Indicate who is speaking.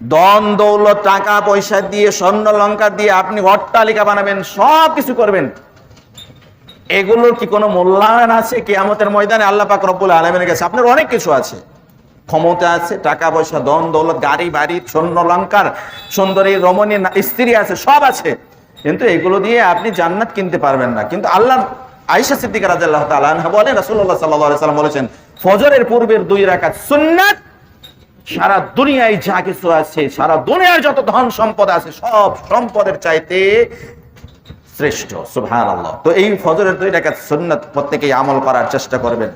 Speaker 1: দন দৌলত, টাকা, পয়সা দিয়ে, স্বর্ণ লঙ্কা দিয়ে আপনি অট্টালিকা বানাবেন, সব কিছু করবেন। এগুলোর কি কোনো মূল্যায়ন আছে? কিয়ামতের ময়দানে আল্লাহ পাক রব্বুল আলমের কাছে আপনার অনেক কিছু আছে। ক্ষমতা আছে, টাকা, পয়সা দন দৌলত, গাড়ি, বাড়ি, স্বর্ণ লঙ্কার সুন্দরী, রমণী স্ত্রী আছে, সব আছে। কিন্তু এগুলো দিয়ে আপনি জান্নাত কিনতে পারবেন না। কিন্তু আল্লাহ আয়েশা সিদ্দিকা রাদিয়াল্লাহু তাআলা আনহা বলেন, রাসূলুল্লাহ সাল্লাল্লাহু আলাইহি সাল্লাম বলেছেন, ফজরের পূর্বের দুই রাকাত সুন্নাত সারা দুনিয়ায় যা কিছু আছে, সারা দুনিয়ার যত ধন সম্পদ আছে, সব সম্পদের চাইতে শ্রেষ্ঠ, সুবহানাল্লাহ। তো এই ফজরের দুই টাকা সন্ন্যত প্রত্যেকেই আমল করার চেষ্টা করবেন।